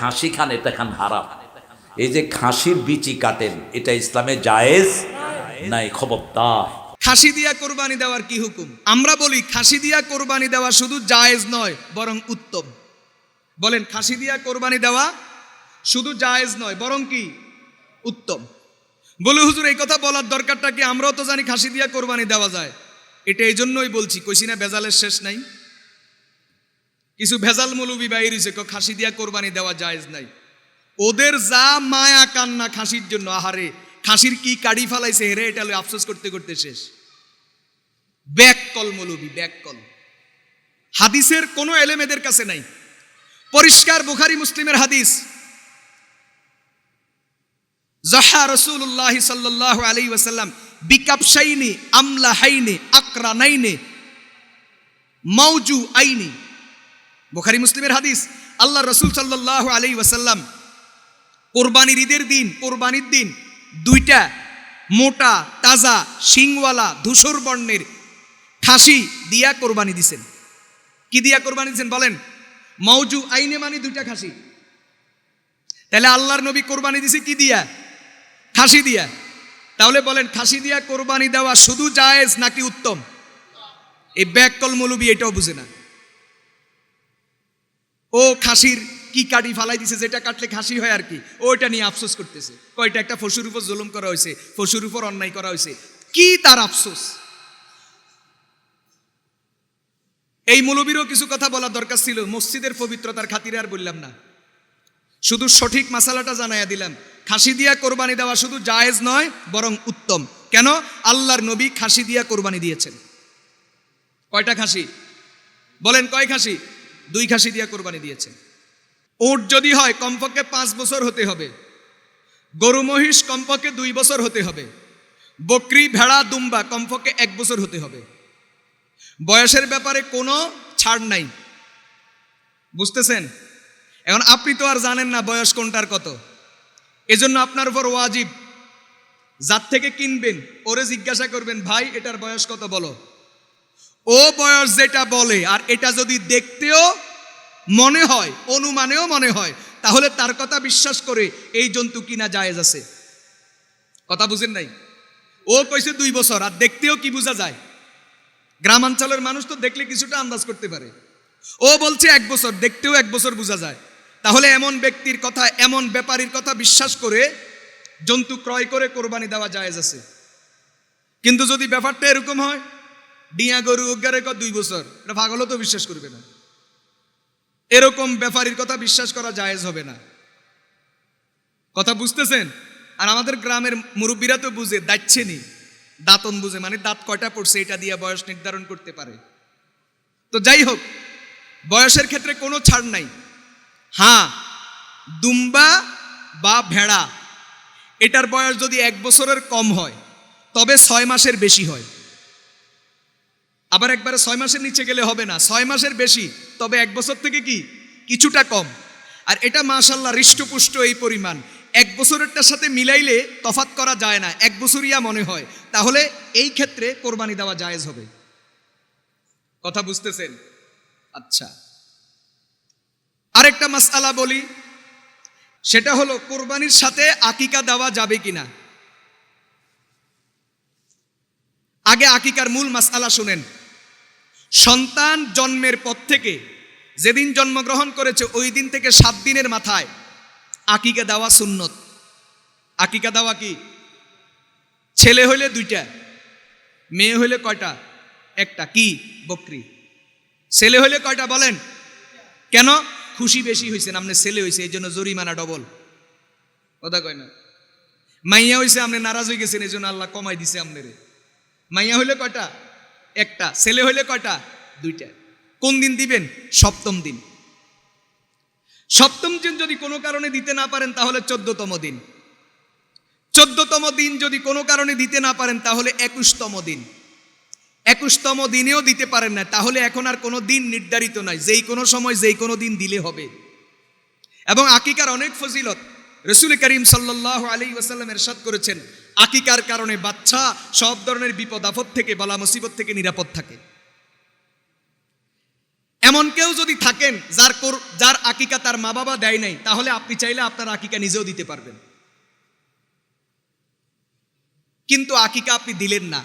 খাসি খান, এটা খান হারাম। এই যে খাসির বিচি কাটেন, এটা ইসলামে জায়েজ নাই, খবরদার। খাসি দিয়া কোরবানি দেওয়ার কি হুকুম? আমরা বলি, খাসি দিয়া কোরবানি দেওয়া শুধু জায়েজ নয়, বরং উত্তম। বলেন, খাসি দিয়া কোরবানি দেওয়া শুধু জায়েজ নয়, বরং কি? উত্তম। বলে, হুজুর, এই কথা বলার দরকারটা কি? আমরাও তো জানি খাসি দিয়া কোরবানি দেওয়া যায়। এটা এই জন্যই বলছি, কইছি না ভেজালের শেষ নাই। কিছু ভেজাল মৌলবি বাইর হয়েছে খাসি দিয়া কোরবানি দেওয়া জায়েজ নাই। ওদের যা মায়া কান্না খাসির জন্য, আহারে, খাসির কি কাড়ি ফালাইছে হেরে, এটা আফসোস করতে করতে শেষ। ব্যাক কল মৌলবি ব্যাক কল হাদিসের কোনো এলেম এদের কাছে নাই। পরিষ্কার বুখারি মুসলিমের হাদিস। জহা রসুল্লাহ সাল্লাহ আলী ওয়াসাল্লাম বিকাপসাইনি আমলা হাইনে আকরা নাইনে মৌজু আইনি বুখারি মুসলিমের হাদিস আল্লাহ রসুল সাল্লাহ আলী ওয়াসাল্লাম কোরবানির ঈদের দিন, কোরবানির দিন দুইটা মোটা, তাজা শিংওয়ালা ধূসর বর্ণের খাসি দিয়া কোরবানি দিছেন। কি দিয়া কোরবানি দিছেন বলেন? মৌজু আইনে মানে দুইটা খাসি। তাহলে আল্লাহর নবী কোরবানি দিছে কি দিয়া? খাসি দিয়া। তাহলে বলেন, খাসি দিয়া কোরবানি দেওয়া শুধু জায়েজ নাকি উত্তম? এই ব্যাককল মৌলবী এটাও বুঝে না। ও খাসির কি কাটি ফালাই দিছে, যেটা কাটলে খাসি হয় আর কি। ও এটা নিয়ে আফসোস করতেছে। কয়টা একটা ফসুর উপর জুলুম করা হয়েছে ফসুর উপর অন্যায় করা হয়েছে। কি তার আফসোস? এই মৌলবীরও কিছু কথা বলার দরকার ছিল, মসজিদের পবিত্রতার খাতিরে আর বললাম না। শুধু সঠিক মাসালাটা জানাইয়া দিলাম। খাসি দিয়া কোরবানি দেওয়া শুধু জায়েজ নয়, বরং উত্তম। কেন? আল্লাহর নবী খাসি দিয়া কোরবানি দিয়েছেন। কয়টা খাসি? বলেন, কয় খাসি? দুই খাসি দিয়া কোরবানি দিয়েছেন। ওট যদি হয়, কমপক্ষে পাঁচ বছর হতে হবে। গরু মহিষ কমপক্ষে দুই বছর হতে হবে। বকরি, ভেড়া, দুম্বা কমপক্ষে এক বছর হতে হবে। বয়সের ব্যাপারে কোনো ছাড় নাই। বুঝতেছেন? এখন আপনি তো আর জানেন না বয়স কোনটার কত। এজন্য আপনার উপর ওয়াজিব। যার থেকে কিনবেন, ওরে জিজ্ঞাসা করবেন, ভাই, এটার বয়স কত বলো? ও বয়স যেটা বলে, আর এটা যদি দেখতেও মনে হয়, অনুমানেও মনে হয়। তাহলে তার কথা বিশ্বাস করে এই জন্তু কিনা জায়েজ আছে। কথা বুঝেন নাই? ও কইছে দুই বছর, আর দেখতেও কি বোঝা যায়? গ্রামাঞ্চলের মানুষ তো দেখলে কিছুটা আন্দাজ করতে পারে। ও বলছে এক বছর, দেখতেও এক বছর বোঝা যায়। তাহলে এমন ব্যক্তির কথা, এমন ব্যাপারীর কথা বিশ্বাস করে জন্তু ক্রয় করে কোরবানি দেওয়া জায়েজ আছে। কিন্তু যদি ব্যাপারটা এরকম হয় ডিয়া গরু অজ্ঞারে দুই বছর, এটা পাগলও তো বিশ্বাস করবে না। এরকম ব্যাপারীর কথা বিশ্বাস করা জায়েজ হবে না। কথা বুঝতেছেন? আর আমাদের গ্রামের মুরব্বীরা তো বুঝে দাচ্ছে নি দাঁতন বুঝে মানে দাঁত কয়টা পড়ছে এটা দিয়ে বয়স নির্ধারণ করতে পারে। তো যাই হোক, বয়সের ক্ষেত্রে কোনো ছাড় নাই। হ্যাঁ দুম্বা বা ভেড়া, এটার বয়স যদি এক বছরের কম হয়, তবে ছয় মাসের বেশি হয়। আবার একবারে ছয় মাসের নিচে গেলে হবে না। ছয় মাসের বেশি, তবে এক বছর থেকে কি? কিছুটা কম। আর এটা মাশাল্লাহ হৃষ্টপুষ্ট এই পরিমাণ। এক বছরেরটার সাথে মিলাইলে তফাত করা যায় না, এক বছরিয়া মনে হয়। তাহলে এই ক্ষেত্রে কোরবানি দেওয়া জায়েজ হবে। কথা বুঝতেছেন? আচ্ছা। আরেকটা মাসআলা বলি। সেটা হলো, কোরবানির সাথে আকিকা দেওয়া যাবে কিনা? আগে আকিকার মূল মাসআলা শুনেন। সন্তান জন্মের পর থেকে যেদিন জন্মগ্রহণ করেছে, ওই দিন থেকে সাত দিনের মাথায় আকিকা দেওয়া সুন্নত। আকিকা দেওয়া কি? ছেলে হইলে দুইটা, মেয়ে হইলে কয়টা? একটা। কি? বকরি। ছেলে হইলে কয়টা বলেন? কেন? খুশি বেশি হয়েছে আপনি ছেলে হয়েছে এই জন্য জরিমানা ডবল। কথা কয় না? মাইয়া হয়েছে আপনি নারাজ হয়ে গেছেন এই জন্য আল্লাহ কমাই দিছে আপনারে মাইয়া হইলে কয়টা? একটা। ছেলে হইলে কয়টা? দুইটা। কোন দিন দিবেন? সপ্তম দিন। সপ্তম দিন যদি কোনো কারণে দিতে না পারেন, তাহলে চোদ্দতম দিন। চোদ্দতম দিন যদি কোনো কারণে দিতে না পারেন, তাহলে একুশতম দিন। একুশতম দিনেও দিতে পারেন না, তাহলে এখন আর কোনো দিন নির্ধারিত নাই। যেই কোনো সময় যেই কোনো দিন দিলে হবে। এবং আকিকার অনেক ফজিলত। রসুল করিম সাল্লাহ আলী ওয়াসাল্লাম এরশাদ করেছেন আকিকার কারণে বাচ্চা সব ধরনের বিপদ, আপদ থেকে, বালা মুসিবত থেকে নিরাপদ থাকে। এমন কেউ যদি থাকেন যার যার আকিকা তার মা বাবা দেয় নাই, তাহলে আপনি চাইলে আপনার আকিকা নিজেও দিতে পারবেন। কিন্তু আকিকা আপনি দিলেন না।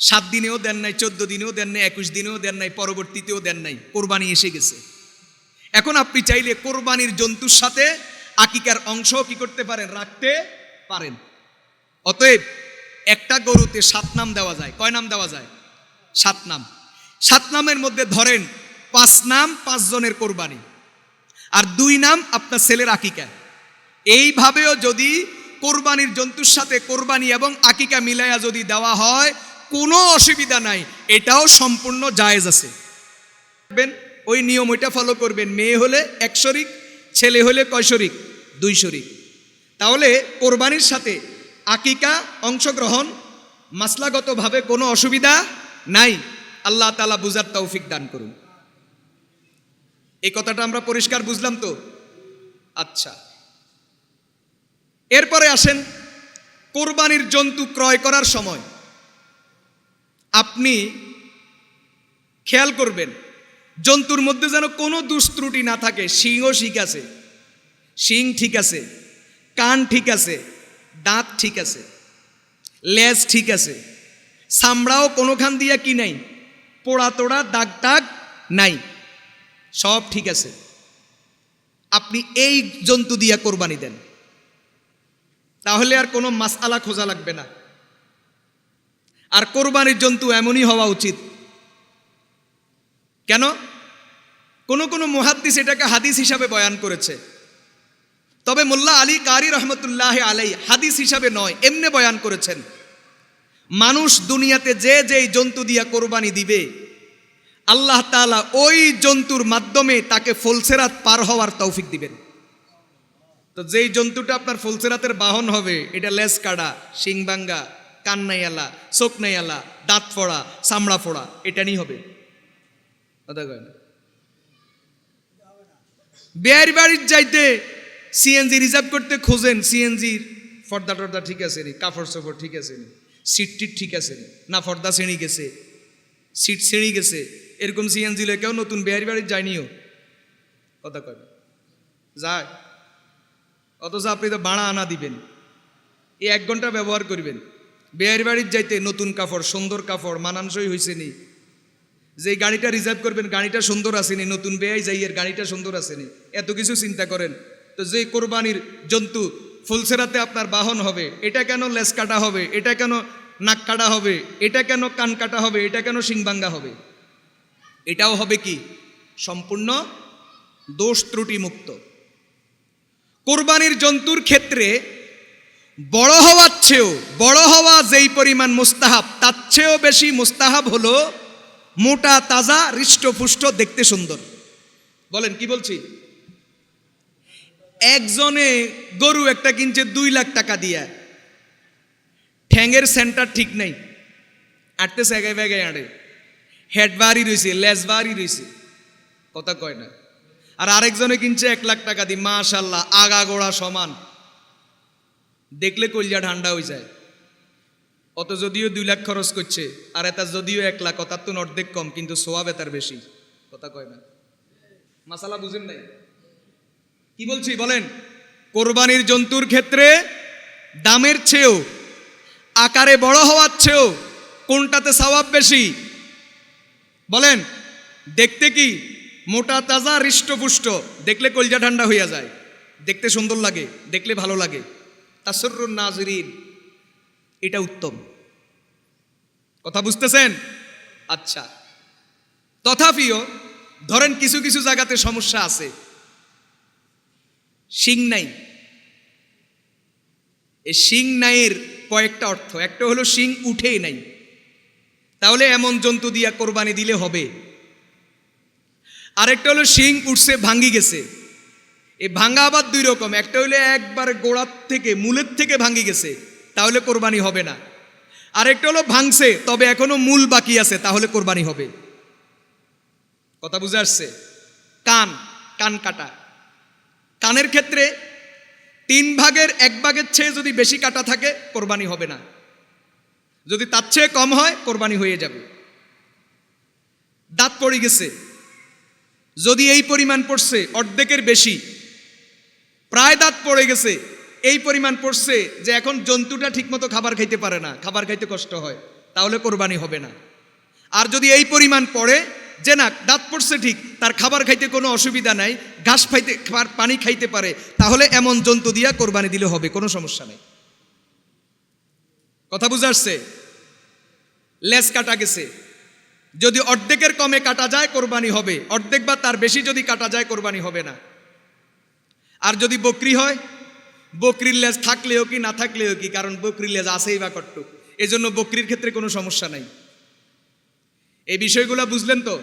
সাত দিনেও দেন নাই, চোদ্দ দিনেও দেন নাই, একুশ দিনেও দেন নাই, পরবর্তীতেও দেন নাই, কোরবানি এসে গেছে। এখন আপনি চাইলে কোরবানির জন্তুর সাথে আকিকার অংশ কি করতে পারেন, রাখতে পারেন। অতএব একটা গরুতে সাত নাম দেওয়া যায়। কয় নাম দেওয়া যায়? সাত নাম। সাত নামের মধ্যে ধরেন পাঁচ নাম পাঁচ জনের কোরবানি। আর দুই নাম আপনার ছেলের আকিকা। এইভাবেও যদি কোরবানির জন্তুর সাথে কোরবানি এবং আকিকা মিলাইয়া যদি দেওয়া হয়, কোনো অসুবিধা নাই। এটাও সম্পূর্ণ জায়েজ আছে। ওই নিয়ম ওইটা ফলো করবেন। মেয়ে হলে এক শরিক, ছেলে হলে কয় শরিক? দুই শরিক। তাহলে কোরবানির সাথে আকিকা, অংশগ্রহণ, মাসলাগতভাবে কোনো অসুবিধা নাই। আল্লাহ তালা বুঝার তৌফিক দান করুন। এই কথাটা আমরা পরিষ্কার বুঝলাম তো? আচ্ছা। এরপরে আসেন, কোরবানির জন্তু ক্রয় করার সময়। আপনি খেয়াল করবেন, জন্তুর মধ্যে যেন কোনো দুষ্ত্রুটি না থাকে। শিংও ঠিক আছে, শিং ঠিক আছে, কান ঠিক আছে দাঁত ঠিক আছে, লেজ ঠিক আছে, চামড়াও কোনোখান দিয়া কি নাই, পোড়া তোড়া, দাগ টাগ নাই, সব ঠিক আছে। আপনি এই জন্তু দিয়া কোরবানি দেন। তাহলে আর কোনো মাসআলা খোঁজা লাগবে না। আর কোরবানির জন্তু এমনই হওয়া উচিত। কেন? কোন কোন মুহাদ্দিস এটাকে হাদিস হিসাবে বয়ান করেছে। তবে মোল্লা আলী কারি রহমতুল্লাহ আলাই হাদিস হিসাবে নয়, এমনে বয়ান করেছেন, মানুষ দুনিয়াতে যে যেই জন্তু দিয়া কোরবানি দিবে, আল্লাহ তাআলা ওই জন্তুর মাধ্যমে তাকে ফুলসেরাত পার হওয়ার তৌফিক দিবেন। তো যেই জন্তুটা আপনার ফুলসেরাতের বাহন হবে, এটা লেজ কাটা শিংবাঙ্গা কান্নাইয়ালা, চোখনাইয়ালা, দাঁত ফোড়া, চামড়া ফোড়া, এটা নিয়ে হবে। কথা বাড়ির যাইতে সিএনজি রিজার্ভ করতে খোঁজেন সিএনজির ফর্দা টর্দা ঠিক আছে নি? কাপড় চোপড় ঠিক আছে নি? সিট টিট ঠিক আছে নি? না, ফর্দা শ্রেণি গেছে। সিট শ্রেণি গেছে। এরকম সিএনজি লয়ে কেউ নতুন বিয়ের বাড়ির যায়নিও। কথা না। যায়। অথচ আপনি তো বাড়া আনা দিবেন। এই এক ঘণ্টা ব্যবহার করবেন। বিয়ের বাড়ির যাইতে নতুন কাপড় সুন্দর কাপড় মানানসই হয়েছে নি। যে গাড়িটা রিজার্ভ করবেন, গাড়িটা সুন্দর আসেনি নতুন বেয়াই যাই এর গাড়িটা সুন্দর আসেনি এত কিছু চিন্তা করেন। তো যে কোরবানির জন্তু ফুলসেরাতে আপনার বাহন হবে, এটা কেন লেস কাটা হবে, এটা কেন নাক কাটা হবে, এটা কেন কান কাটা হবে, এটা কেন সিংবাঙ্গা হবে? এটাও হবে কি? সম্পূর্ণ দোষ ত্রুটি মুক্ত কোরবানির জন্তুর ক্ষেত্রে বড় হওয়ার চেয়েও, বড় হওয়া যেই পরিমাণ মুস্তাহাব, তার চেয়েও বেশি মুস্তাহাব হলো মোটা, তাজা, হৃষ্টপুষ্ট, দেখতে সুন্দর। বলেন, কি বলছি? একজনে গরু একটা কিনছে দুই লাখ টাকা দিয়া। ঠ্যাঙের সেন্টার ঠিক নাই। আটতে সেগায় বেগায় আড়ে। হেড বাড়ি রয়েছে লেজ বাড়ি রয়েছে কথা কয় না। আর আরেকজনে কিনছে এক লাখ টাকা দিয়ে মাশাল্লাহ আগা গোড়া সমান। দেখলে কলজা ঠান্ডা হয়ে যায়। অত যদিও দুই লাখ খরচ করছে, আর এটা যদিও এক লাখ তার তো অর্ধেক কম, কিন্তু সোয়াব এতার বেশি। কথা কয় না। মাসালা বুঝেন নাই? কি বলছি বলেন? কোরবানির জন্তুর ক্ষেত্রে দামের চেয়েও, আকারে বড় হওয়ার চেয়েও কোনটাতে সওয়াব বেশি? বলেন, দেখতে কি মোটা, তাজা, হৃষ্টপুষ্ট? দেখলে কলজা ঠান্ডা হইয়া যায়। দেখতে সুন্দর লাগে, দেখলে ভালো লাগে। তাসরুন নাজরিন, এটা উত্তম। কথা বুঝতেছেন? আচ্ছা। তথাপিও ধরেন কিছু কিছু জায়গাতে সমস্যা আছে। শিং নাই। এই শিং নাইয়ের কয়েকটা অর্থ। একটা হলো শিং উঠেই নাই। তাহলে এমন জন্তু দিয়া কোরবানি দিলে হবে। আরেকটা হলো শিং উঠছে, ভাঙ্গি গেছে। এই ভাঙ্গা আবার দুই রকম। একটা হলো একবার গোড়ার থেকে, মূলের থেকে ভাঙ্গি গেছে, তাহলে কোরবানি হবে না। আরেকটা হলো ভাঙছে, তবে এখনও মূল বাকি আছে, তাহলে কোরবানি হবে। কথা বুঝে আসছে? কান কান কাটা। কানের ক্ষেত্রে তিন ভাগের এক ভাগের চেয়ে যদি বেশি কাটা থাকে, কোরবানি হবে না। যদি তার চেয়ে কম হয়, কোরবানি হয়ে যাবে। দাঁত পড়ে গেছে। যদি এই পরিমাণ পড়ছে, অর্ধেকের বেশি, প্রায় দাঁত পড়ে গেছে, এই পরিমাণ পড়ছে যে এখন জন্তুটা ঠিকমতো খাবার খাইতে পারে না, খাবার খাইতে কষ্ট হয়, তাহলে কোরবানি হবে না। আর যদি এই পরিমাণ পড়ে যে না, দাঁত পড়ছে ঠিক, তার খাবার খাইতে কোনো অসুবিধা নাই, ঘাস খাইতে পানি খাইতে পারে, তাহলে এমন জন্তু দিয়া কোরবানি দিলে হবে, কোনো সমস্যা নেই। কথা বুঝে আসছে? লেস কাটা গেছে। যদি অর্ধেকের কমে কাটা যায়, কোরবানি হবে। অর্ধেক বা তার বেশি যদি কাটা যায়, কোরবানি হবে না। আর যদি বকরি হয়, বকরির লেজ থাকলেও কি, না থাকলেও কি, কারণ বকরির লেজ আছেই বা কট্টু। এজন্য বকরির ক্ষেত্রে কোনো সমস্যা নাই। এই বিষয়গুলো বুঝলেন তো?